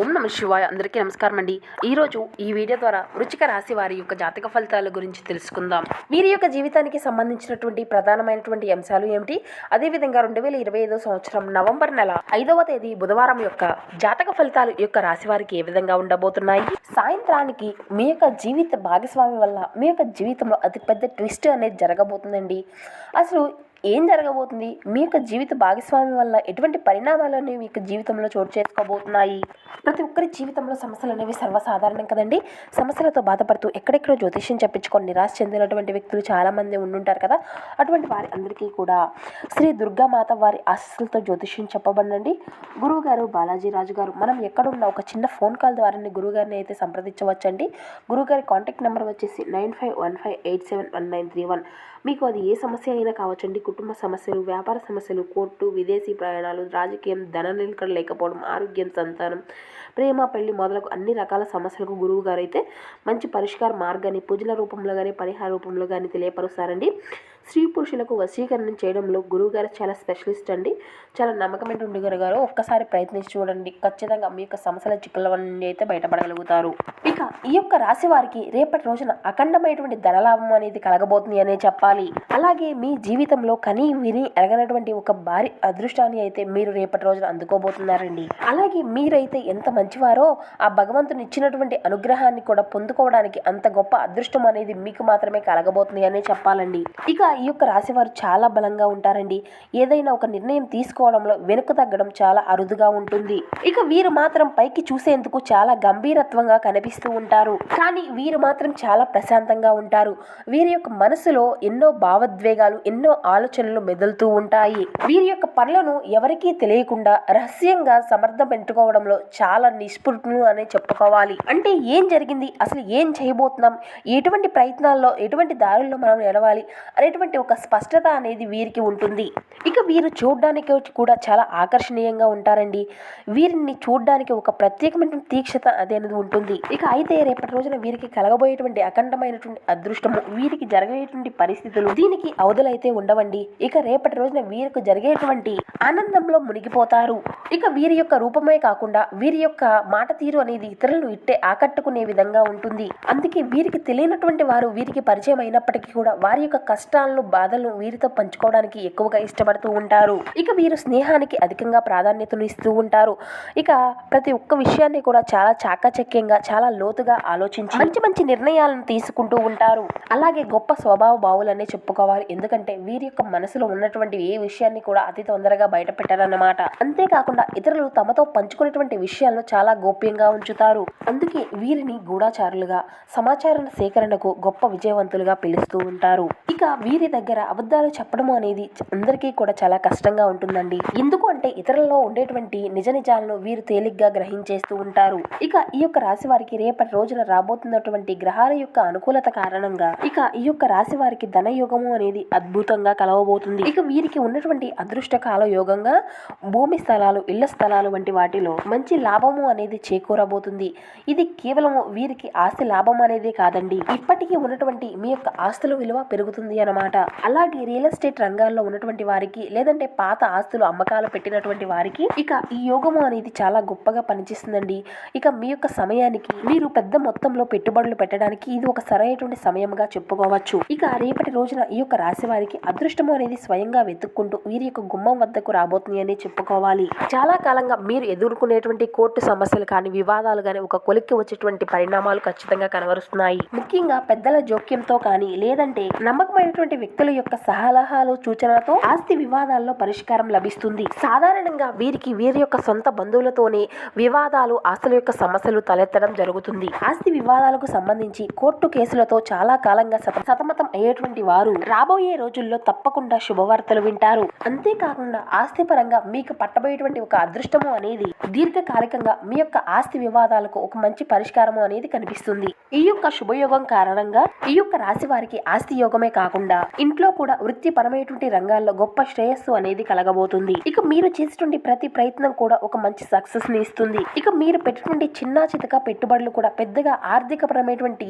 ఓం నమ శివాయ. అందరికీ నమస్కారం అండి. ఈరోజు ఈ వీడియో ద్వారా వృచ్చిక రాశి వారి యొక్క జాతక ఫలితాల గురించి తెలుసుకుందాం. వీరి యొక్క జీవితానికి సంబంధించినటువంటి ప్రధానమైనటువంటి అంశాలు ఏమిటి? అదేవిధంగా రెండు వేల ఇరవై ఐదో సంవత్సరం నవంబర్ నెల ఐదవ తేదీ బుధవారం యొక్క జాతక ఫలితాలు యొక్క రాశి వారికి ఏ విధంగా ఉండబోతున్నాయి? సాయంత్రానికి మీ యొక్క జీవిత భాగస్వామి వల్ల మీ యొక్క జీవితంలో అతిపెద్ద ట్విస్ట్ అనేది జరగబోతుందండి. అసలు ఏం జరగబోతుంది? మీ యొక్క జీవిత భాగస్వామి వల్ల ఎటువంటి పరిణామాలు అనేవి మీ యొక్క జీవితంలో చోటు చేసుకోబోతున్నాయి? ప్రతి ఒక్కరి జీవితంలో సమస్యలు అనేవి సర్వసాధారణం కదండి. సమస్యలతో బాధపడుతూ ఎక్కడెక్కడో జ్యోతిష్యం చెప్పించుకొని నిరాశ చెందినటువంటి వ్యక్తులు చాలామంది ఉండుంటారు కదా. అటువంటి వారి అందరికీ కూడా శ్రీ దుర్గామాత వారి ఆశస్సులతో జ్యోతిష్యం చెప్పబడండి గురువు గారు బాలాజీ రాజు గారు మనం ఎక్కడున్న ఒక చిన్న ఫోన్ కాల్ ద్వారా గురువు గారిని అయితే సంప్రదించవచ్చండి. గురువు గారి కాంటాక్ట్ నెంబర్ వచ్చేసి nine five one five eight seven one nine three one. మీకు అది ఏ సమస్య అయినా కావచ్చండి. కుటుంబ సమస్యలు వ్యాపార సమస్యలు కోర్టు విదేశీ ప్రయాణాలు రాజకీయం ధన నిలకడ లేకపోవడం ఆరోగ్యం సంతానం ప్రేమ పెళ్ళి మొదలగు అన్ని రకాల సమస్యలకు గురువు గారు అయితే మంచి పరిష్కార మార్గాన్ని పూజల రూపంలో కానీ పరిహార రూపంలో కానీ తెలియపరుస్తారండి. స్త్రీ పురుషులకు వశీకరణం చేయడంలో గురువు గారు చాలా స్పెషలిస్ట్ అండి. చాలా నమ్మకమైన గురువు గారు. ఒక్కసారి ప్రయత్నించి చూడండి. ఖచ్చితంగా మీ యొక్క సమస్యల చిక్కుల నుండి అయితే బయటపడగలుగుతారు. ఇక ఈ యొక్క రాశి వారికి రేపటి రోజున అఖండమైనటువంటి ధనలాభం అనేది కలగబోతుంది అనే చెప్పాలి. అలాగే మీ జీవితంలో కని విని ఎరగనటువంటి ఒక భారీ అదృష్టాన్ని అయితే మీరు రేపటి రోజున అందుకోబోతున్నారండి. అలాగే మీరైతే ఎంత మంచివారో ఆ భగవంతుని ఇచ్చినటువంటి అనుగ్రహాన్ని కూడా పొందుకోవడానికి అంత గొప్ప అదృష్టం అనేది మీకు మాత్రమే కలగబోతుంది అనే చెప్పాలండి. ఇక ఈ యొక్క రాశి వారు చాలా బలంగా ఉంటారండి. ఏదైనా ఒక నిర్ణయం తీసుకోవడంలో వెనుక తగ్గడం చాలా అరుదుగా ఉంటుంది. ఇక వీరు మాత్రం పైకి చూసేందుకు చాలా గంభీరత్వంగా కనిపిస్తూ ఉంటారు. కానీ వీరు మాత్రం చాలా ప్రశాంతంగా ఉంటారు. వీరి యొక్క మనసులో ఎన్నో భావోద్వేగాలు ఎన్నో ఆలోచనలు మెదులుతూ ఉంటాయి. వీరి యొక్క పనులను ఎవరికీ తెలియకుండా రహస్యంగా సమర్థం పెట్టుకోవడంలో చాలా నిష్పృతులు అనే చెప్పుకోవాలి. అంటే ఏం జరిగింది? అసలు ఏం చేయబోతున్నాం? ఎటువంటి ప్రయత్నాల్లో ఎటువంటి దారుల్లో మనం నిలవాలి? అనేటువంటి ఒక స్పష్టత అనేది వీరికి ఉంటుంది. ఇక వీరు చూడడానికి కూడా చాలా ఆకర్షణీయంగా ఉంటారండి. వీరిని చూడడానికి ఒక ప్రత్యేకమైన తీక్షత అనేది ఉంటుంది. ఇక అయితే రేపటి రోజున వీరికి కలగబోయేటువంటి అఖండమైనటువంటి అదృష్టము వీరికి జరగేటువంటి పరిస్థితులు దీనికి అవధులైతే ఉండవండి. ఇక రేపటి రోజున వీరికి జరిగేటువంటి ఆనందంలో మునిగిపోతారు. ఇక వీరి యొక్క రూపమే కాకుండా వీరి యొక్క మాట తీరు అనేది ఇతరులను ఇట్టే ఆకట్టుకునే విధంగా ఉంటుంది. అందుకే వీరికి తెలియనటువంటి వారు వీరికి పరిచయం అయినప్పటికీ కూడా వారి యొక్క కష్టాలను బాధలను వీరితో పంచుకోవడానికి ఎక్కువగా ఇష్టపడుతూ ఉంటారు. ఇక వీరు స్నేహానికి అధికంగా ప్రాధాన్యతను ఇస్తూ ఉంటారు. ఇక ప్రతి ఒక్క విషయాన్ని కూడా చాలా చాకచక్యంగా చాలా లోతుగా ఆలోచించి మంచి మంచి నిర్ణయాలను తీసుకుంటూ ఉంటారు. అలాగే గొప్ప స్వభావ బావులనే చెప్పుకోవాలి. ఎందుకంటే వీరి యొక్క మనసులో ఉన్నటువంటి ఏ విషయాన్ని కూడా అతి తొందరగా బయట పెట్టారన్నమాట అంతేకాకుండా ఇతరులు తమతో పంచుకునేటువంటి విషయాలను చాలా గోప్యంగా ఉంచుతారు. అందుకే వీరిని గూఢాచారులుగా సమాచార సేకరణకు గొప్ప విజయవంతులుగా పిలుస్తూ ఉంటారు. ఇక వీరి దగ్గర అబద్ధాలు చెప్పడం అనేది అందరికీ కూడా చాలా కష్టంగా ఉంటుందండి. ఎందుకు అంటే ఇతరులలో ఉండేటువంటి నిజ నిజాలను వీరు తేలిగ్గా గ్రహించేస్తూ ఉంటారు. ఇక ఈ యొక్క రాశి వారికి రేపటి రోజున రాబోతున్నటువంటి గ్రహాల యొక్క అనుకూలత కారణంగా ఇక ఈ యొక్క రాశి వారికి ధనయోగము అనేది అద్భుతంగా కలవబోతుంది. ఇక వీరికి ఉన్నటువంటి అదృష్ట కాల యోగంగా భూమి స్థలాలు ఇళ్ళ స్థలాలు వంటి వాటిలో మంచి లాభము అనేది చేకూరబోతుంది. ఇది కేవలం వీరికి ఆస్తి లాభం అనేది కాదండి. ఇప్పటికీ ఉన్నటువంటి మీ యొక్క ఆస్తుల విలువ పెరుగుతుంది అన్నమాట. అలాగే రియల్ ఎస్టేట్ రంగాల్లో ఉన్నటువంటి వారికి లేదంటే పాత ఆస్తులు అమ్మకాలు పెట్టినటువంటి వారికి ఇక ఈ యోగము అనేది చాలా గొప్పగా పనిచేస్తుందండి. ఇక మీ యొక్క సమయానికి మీరు పెద్ద మొత్తంలో పెట్టుబడులు పెట్టడానికి ఇది ఒక సరైనటువంటి సమయంగా చెప్పుకోవచ్చు. ఇక రేపటి రోజున ఈ యొక్క రాశి వారికి అదృష్టము అనేది స్వయంగా వెతుక్కుంటూ వీరి యొక్క గుమ్మం వద్దకు రాబోతుంది అని చెప్పుకోవాలి. చాలా కాలంగా మీరు ఎదుర్కొనేటువంటి కోర్టు సమస్యలు కానీ వివాదాలు కానీ ఒక కొలిక్కి వచ్చేటువంటి పరిణామాలు ఖచ్చితంగా కనబరుస్తున్నాయి. ముఖ్యంగా పెద్దల జోక్యంతో కానీ లేదంటే నమ్మకమైనటువంటి వ్యక్తుల యొక్క సలహాలు సూచనలతో ఆస్తి వివాదాల్లో పరిష్కారం లభిస్తుంది. సాధారణంగా వీరికి వీరి యొక్క సొంత బంధువులతోనే వివాదాలు ఆస్తుల యొక్క సమస్యలు తలెత్తడం జరుగుతుంది. ఆస్తి వివాదాలకు సంబంధించి కోర్టు కేసులతో చాలా కాలంగా సత- సతమతం అయ్యేటువంటి వారు రాబోయే రోజుల్లో తప్పకుండా శుభవార్తలు వింటారు. అంతేకాకుండా ఆస్తి పరంగా మీకు పట్టబోయేటువంటి ఒక అదృష్టము అనేది దీర్ఘకాలికంగా మీ యొక్క ఆస్తి వివాదాలకు ఒక మంచి పరిష్కారము అనేది కనిపిస్తుంది. ఈ యొక్క శుభయోగం కారణంగా ఈ యొక్క రాశి వారికి ఆస్తి యోగమే కాకుండా ఇంట్లో కూడా వృత్తిపరమైనటువంటి రంగాల్లో గొప్ప శ్రేయస్సు అనేది కలగబోతుంది. ఇక మీరు చేసేటువంటి ప్రతి ప్రయత్నం కూడా ఒక మంచి సక్సెస్ని ఇస్తుంది. ఇక మీరు పెట్టినటువంటి చిన్న చితక పెట్టుబడులు కూడా పెద్దగా ఆర్థికపరమైనటువంటి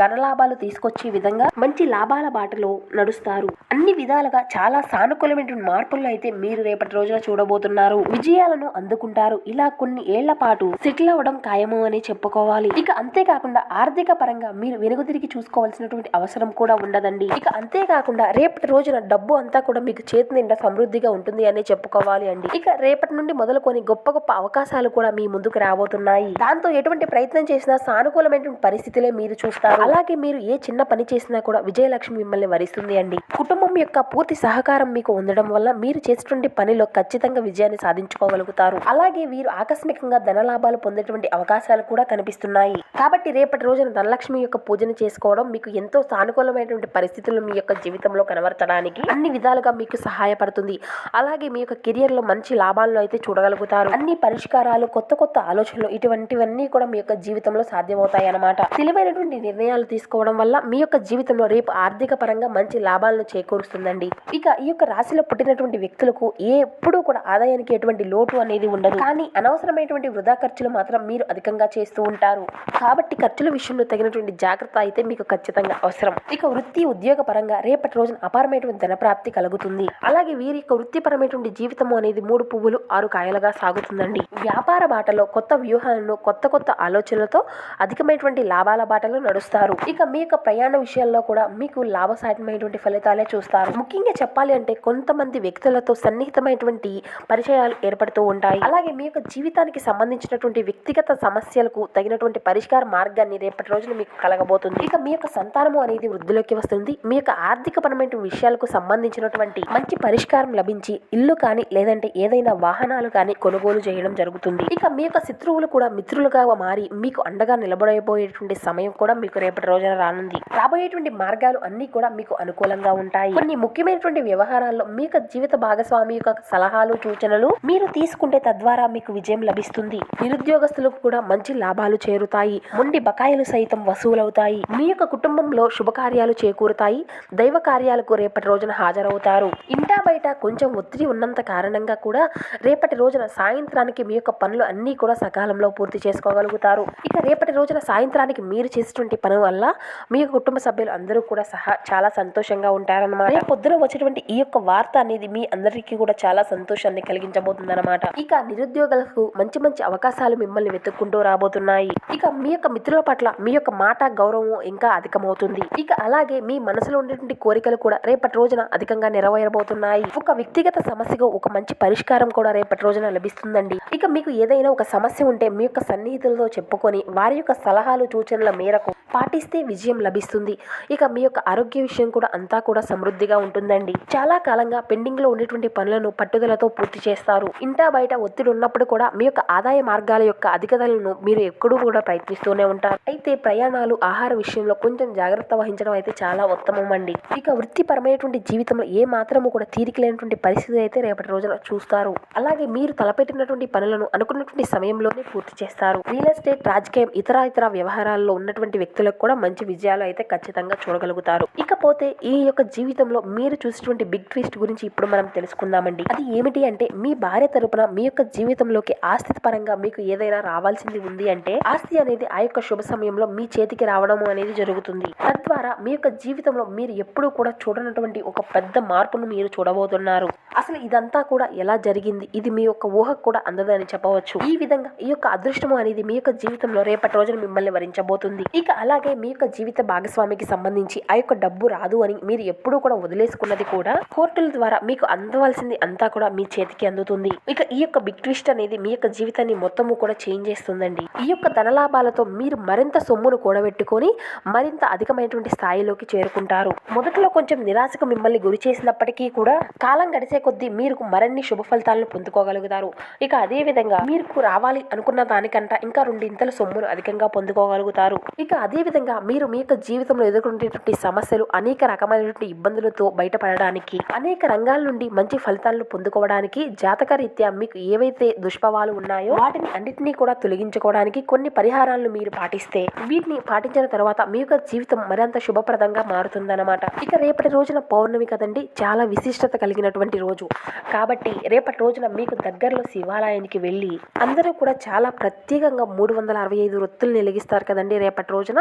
ఘనలాభాలు తీసుకొచ్చే విధంగా మంచి లాభాల బాటలో నడుస్తారు. అన్ని విధాలుగా చాలా సానుకూలమైనటువంటి మార్పులను అయితే మీరు రేపటి రోజున చూడబోతున్నారు. విజయాలను అందుకుంటారు. ఇలా కొన్ని ఏళ్ళ పాటు సెటిల్ అవ్వడం ఖాయము అని చెప్పుకోవాలి. ఇక అంతేకాకుండా ఆర్థిక పరంగా మీరు వెనుగుదిరిగి చూసుకోవాల్సినటువంటి అవసరం కూడా ఉండదండి. ఇక అంతేకాకుండా రేపటి రోజున డబ్బు అంతా కూడా మీకు చేతి నిండా సమృద్ధిగా ఉంటుంది అని చెప్పుకోవాలి అండి. ఇక రేపటి నుండి మొదలుకొని గొప్ప గొప్ప అవకాశాలు కూడా మీ ముందుకు రాబోతున్నాయి. దాంతో ఎటువంటి ప్రయత్నం చేసినా సానుకూలమైనటువంటి పరిస్థితులే మీరు చూస్తారు. అలాగే మీరు ఏ చిన్న పని చేసినా కూడా విజయలక్ష్మి మిమ్మల్ని వరిస్తుంది అండి. కుటుంబం యొక్క పూర్తి సహకారం మీకు ఉండడం వల్ల మీరు చేసేటువంటి పనిలో ఖచ్చితంగా విజయాన్ని సాధించుకోగలుగుతారు. అలాగే వీరు ఆకస్మికంగా ధన లాభాలు పొందేటువంటి అవకాశాలు కూడా కనిపిస్తున్నాయి. కాబట్టి రేపటి రోజున ధనలక్ష్మి యొక్క పూజను చేసుకోవడం మీకు ఎంతో సానుకూలమైనటువంటి పరిస్థితులు మీ యొక్క జీవితంలో కనబరచడానికి అన్ని విధాలుగా మీకు సహాయపడుతుంది. అలాగే మీ యొక్క కెరియర్లో మంచి లాభాలను అయితే చూడగలుగుతారు. అన్ని పరిష్కారాలు కొత్త కొత్త ఆలోచనలు ఇటువంటివన్నీ కూడా మీ యొక్క జీవితంలో సాధ్యమవుతాయి అన్నమాట. తెలివైనటువంటి నిర్ణయాలు తీసుకోవడం వల్ల మీ యొక్క జీవితంలో రేపు ఆర్థిక పరంగా మంచి లాభాలను చేకూరుస్తుందండి. ఇక ఈ యొక్క రాశిలో పుట్టినటువంటి వ్యక్తులకు ఏ ఎప్పుడూ కూడా ఆదాయానికి ఎటువంటి లోటు అనేది ఉండదు. కానీ అనవసరమైనటువంటి వృధా ఖర్చులు మాత్రం మీరు అధికంగా చేస్తూ ఉంటారు. కాబట్టి ఖర్చుల విషయంలో తగినటువంటి జాగ్రత్త అయితే మీకు ఖచ్చితంగా అవసరం. ఇక వృత్తి ఉద్యోగ పరంగా రేపటి రోజున అపారమైనటువంటి ధనప్రాప్తి కలుగుతుంది. అలాగే వీరి యొక్క వృత్తిపరమైనటువంటి జీవితం అనేది మూడు పువ్వులు ఆరు కాయలుగా సాగుతుందండి. వ్యాపార బాటలో కొత్త వ్యూహాలను కొత్త కొత్త ఆలోచనలతో అధికమైనటువంటి లాభాల బాటలో నడుస్తారు. ఇక మీ యొక్క ప్రయాణ విషయాల్లో కూడా మీకు లాభసాటమైనటువంటి ఫలితాలే చూస్తారు. ముఖ్యంగా చెప్పాలి అంటే కొంతమంది వ్యక్తులతో సన్నిహితమైనటువంటి పరిచయాలు ఏర్పడుతూ ఉంటాయి. అలాగే మీ యొక్క జీవితానికి సంబంధించినటువంటి వ్యక్తిగత సమస్యలకు తగినటువంటి పరిష్కార మార్గాన్ని రేపటి రోజున మీకు కలగబోతుంది. ఇక మీ యొక్క సంతానము అనేది వృద్ధిలోకి వస్తుంది. మీ యొక్క ఆర్థికపరమైన విషయాలకు సంబంధించినటువంటి మంచి పరిష్కారం లభించి ఇల్లు కానీ లేదంటే ఏదైనా వాహనాలు కానీ కొనుగోలు చేయడం జరుగుతుంది. ఇక మీ యొక్క శత్రువులు కూడా మిత్రులుగా మారి మీకు అండగా నిలబడబోయేటువంటి సమయం కూడా మీకు రేపటి రోజున రానుంది. రాబోయేటువంటి మార్గాలు అన్ని కూడా మీకు అనుకూలంగా ఉంటాయి. కొన్ని ముఖ్యమైనటువంటి వ్యవహారాల్లో మీ యొక్క జీవిత భాగస్వామి యొక్క సలహాలు సూచనలు మీరు తీసుకుంటే తద్వారా మీకు విజయం లభిస్తుంది. నిరుద్యోగస్తులకు కూడా మంచి లాభాలు చేరుతాయి. మొండి బకాయిలు సైతం వసూలవుతాయి. మీ యొక్క కుటుంబంలో శుభకార్యాలు చేకూరుతాయి. దైవ కార్యాలకు రేపటి రోజున హాజరవుతారు. ఇంటా బయట కొంచెం ఒత్తిడి ఉన్నంత కారణంగా కూడా రేపటి రోజున సాయంత్రానికి మీ యొక్క పనులు అన్నీ కూడా సకాలంలో పూర్తి చేసుకోగలుగుతారు. ఇక రేపటి రోజున సాయంత్రానికి మీరు చేసేటువంటి పని వల్ల మీ కుటుంబ సభ్యులు అందరూ కూడా సహా చాలా సంతోషంగా ఉంటారన్నమాట. రేపు పొద్దున వచ్చేటువంటి ఈ యొక్క వార్త అనేది మీ అందరికీ కూడా చాలా సంతోషాన్ని కలిగించబోతుంది అనమాట ఇక నిరుద్యోగులకు మంచి మంచి అవకాశాలు మిమ్మల్ని వెతుక్కుంటూ రాబోతున్నాయి. ఇక మీ యొక్క మిత్రుల పట్ల మీ యొక్క మాట గౌరవం ఇంకా అధికమవుతుంది. ఇక అలాగే మీ మనసులో ఉండేటువంటి కోరికలు కూడా రేపటి రోజున అధికంగా నెరవేరబోతున్నాయి. ఒక వ్యక్తిగత సమస్యకు ఒక మంచి పరిష్కారం కూడా రేపటి రోజున లభిస్తుందండి. ఇక మీకు ఏదైనా ఒక సమస్య ఉంటే మీ యొక్క సన్నిహితులతో చెప్పుకొని వారి యొక్క సలహాలు సూచనల మేరకు పాటిస్తే విజయం లభిస్తుంది. ఇక మీ యొక్క ఆరోగ్య విషయం కూడా అంతా కూడా సమృద్ధిగా ఉంటుందండి. చాలా కాలంగా పెండింగ్లో ఉండేటువంటి పనులను పట్టుదలతో పూర్తి చేస్తారు. ఇంటా బయట ఒత్తిడి ఉన్నప్పుడు కూడా మీ యొక్క ఆదాయ మార్గాల యొక్క అధికతలను మీరు ఎప్పుడూ కూడా ప్రయత్నిస్తూనే ఉంటారు. అయితే ప్రయాణాలు ఆహార విషయంలో కొంచెం జాగ్రత్త వహించడం అయితే చాలా ఉత్తమం అండి. ఇక వృత్తిపరమైనటువంటి జీవితంలో ఏ మాత్రము కూడా తీరిక లేనటువంటి పరిస్థితి అయితే రేపటి రోజున చూస్తారు. అలాగే మీరు తలపెట్టినటువంటి పనులను అనుకున్నటువంటి సమయంలోనే పూర్తి చేస్తారు. రియల్ ఎస్టేట్ రాజకీయం ఇతర ఇతర వ్యవహారాల్లో ఉన్నటువంటి వ్యక్తులకు కూడా మంచి విజయాలు అయితే ఖచ్చితంగా చూడగలుగుతారు. ఇకపోతే ఈ యొక్క జీవితంలో మీరు చూసినటువంటి బిగ్ ట్విస్ట్ గురించి ఇప్పుడు మనం తెలుసుకుందామండి. అది ఏమిటి అంటే మీ భార్య తరపున మీ యొక్క జీవితంలోకి ఆస్తి పరంగా మీకు ఏదైనా రావాల్సింది ఉంది అంటే ఆస్తి అనేది ఆ యొక్క శుభ సమయంలో మీ చేతికి రావడం అనేది జరుగుతుంది. తద్వారా మీ యొక్క జీవితంలో మీరు ఎప్పుడూ కూడా చూడనటువంటి ఒక పెద్ద మార్పును మీరు చూడబోతున్నారు. అసలు ఇదంతా కూడా ఎలా జరిగింది? ఇది మీ యొక్క ఊహకు కూడా అందదని చెప్పవచ్చు. ఈ విధంగా ఈ యొక్క అదృష్టము అనేది మీ యొక్క జీవితంలో రేపటి రోజున మిమ్మల్ని వరించబోతుంది. ఇక అలాగే మీ యొక్క జీవిత భాగస్వామికి సంబంధించి ఆ యొక్క డబ్బు రాదు అని మీరు ఎప్పుడూ కూడా వదిలేసుకున్నది కూడా కోర్టుల ద్వారా మీకు అందవలసింది అంతా కూడా మీ చేతికి అందుతుంది. ఇక ఈ యొక్క బిగ్ ట్విస్ట్ అనేది మీ యొక్క జీవితాన్ని మొత్తము కూడా చేంజ్ చేస్తుందండి. ఈ యొక్క ధనలాభాలతో మీరు మరింత సొమ్మును కూడబెట్టుకొని మరింత అధికమైనటువంటి స్థాయిలోకి చేరుకుంటారు. మొదట్లో కొంచెం నిరాశకు మిమ్మల్ని గురి చేసినప్పటికీ కూడా కాలం గడిచే కొద్దీ మీరు మరిన్ని శుభ ఫలితాలను పొందుకోగలుగుతారు. ఇక అదే విధంగా మీకు రావాలి అనుకున్న దానికంట ఇంకా రెండింతల సొమ్మును అధికంగా పొందుకోగలుగుతారు. ఇక అదే విధంగా మీరు మీ యొక్క జీవితంలో ఎదుర్కొనేటువంటి సమస్యలు అనేక రకమైనటువంటి ఇబ్బందులతో బయటపడడానికి అనేక రంగాల నుండి మంచి ఫలితాలను పొందుకోవడానికి జాతక రీత్యా మీకు ఏవైతే దుష్ప్రభావాలు ఉన్నాయో వాటిని అన్నింటినీ కూడా తొలగించుకోవడానికి కొన్ని పరిహారాలను మీరు పాటిస్తే వీటిని పాటించిన తర్వాత మీ యొక్క జీవితం మరింత శుభప్రదంగా మారుతుందన్నమాట. ఇక రేపటి రోజున పౌర్ణమి కదండి చాలా విశిష్టత కలిగినటువంటి రోజు. కాబట్టి రేపటి రోజున మీకు దగ్గరలో శివాలయానికి వెళ్ళి అందరూ కూడా చాలా ప్రత్యేకంగా మూడు వందల అరవై ఐదు వృత్తులు వెలిగిస్తారు కదండి రేపటి రోజున.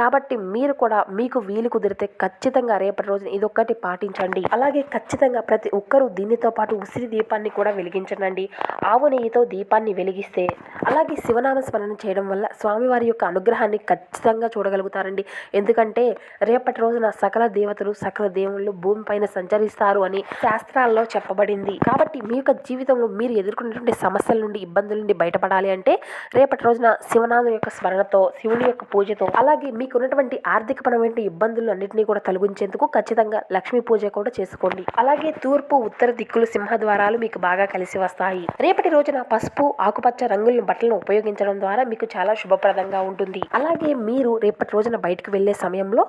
కాబట్టి మీరు కూడా మీకు వీలు కుదిరితే ఖచ్చితంగా రేపటి రోజున ఇదొక్కటి పాటించండి. అలాగే ఖచ్చితంగా ప్రతి ఒక్కరూ దీనితో పాటు ఉసిరి దీపాన్ని కూడా వెలిగించండి. ఆవు నెయ్యితో దీపాన్ని వెలిగి వెలిగిస్తే అలాగే శివనామ స్మరణ చేయడం వల్ల స్వామివారి యొక్క అనుగ్రహాన్ని ఖచ్చితంగా చూడగలుగుతారండి. ఎందుకంటే రేపటి రోజున సకల దేవతలు సకల దేవుళ్ళు భూమిపైన సంచరిస్తారు అని శాస్త్రాల్లో చెప్పబడింది. కాబట్టి మీ యొక్క జీవితంలో మీరు ఎదుర్కొన్నటువంటి సమస్యల నుండి ఇబ్బందుల నుండి బయటపడాలి అంటే రేపటి రోజున శివనామం యొక్క స్మరణతో శివుని యొక్క పూజతో అలాగే మీకున్నటువంటి ఆర్థికపరమైన ఇబ్బందులు అన్నింటినీ కూడా తొలగించేందుకు ఖచ్చితంగా లక్ష్మీ పూజ కూడా చేసుకోండి. అలాగే తూర్పు ఉత్తర దిక్కులు సింహద్వారాలు మీకు బాగా కలిసి వస్తాయి. రేపటి రోజున పసుపు ఆకుపచ్చ రంగుల బట్టలను ఉపయోగించడం ద్వారా మీకు చాలా శుభప్రదంగా ఉంటుంది. అలాగే మీరు రేపటి రోజున బయటకు వెళ్ళే సమయంలో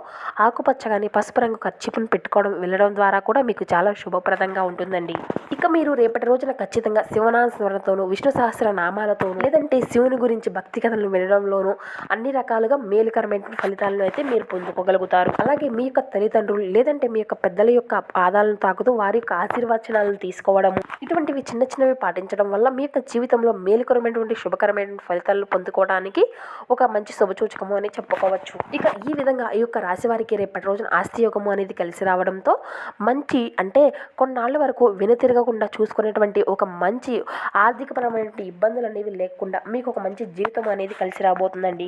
ఆకుపచ్చ కానీ పసుపు రంగు కచ్చిపును పెట్టుకోవడం వెళ్ళడం ద్వారా కూడా మీకు చాలా శుభప్రదంగా ఉంటుందండి. ఇక మీరు రేపటి రోజున ఖచ్చితంగా శివనామ స్మరణతోనూ విష్ణు సహస్ర నామాలతోనూ లేదంటే శివుని గురించి భక్తి కథలను వినడంలోనూ అన్ని రకాలుగా మేలుకరమైన ఫలితాలను అయితే మీరు పొందుకోగలుగుతారు. అలాగే మీ యొక్క తల్లిదండ్రులు లేదంటే మీ యొక్క పెద్దల యొక్క పాదాలను తాకుతూ వారి యొక్క ఆశీర్వచనాలను తీసుకోవడము ఇటువంటివి చిన్న చిన్నవి పాటించడం వల్ల మీ యొక్క జీవితంలో మేలుకరమైనటువంటి శుభకరమైన ఫలితాలను పొందుకోవడానికి ఒక మంచి శుభసూచకము అని చెప్పుకోవచ్చు. ఇక ఈ విధంగా ఈ యొక్క రాశి వారికి రేపటి రోజున ఆస్తి యోగము అనేది కలిసి రావడంతో మంచి అంటే కొన్నాళ్ళ వరకు వెనుతిరగకుండా చూసుకునేటువంటి ఒక మంచి ఆర్థికపరమైనటువంటి ఇబ్బందులు అనేవి లేకుండా మీకు ఒక మంచి జీవితం అనేది కలిసి రాబోతుందండి.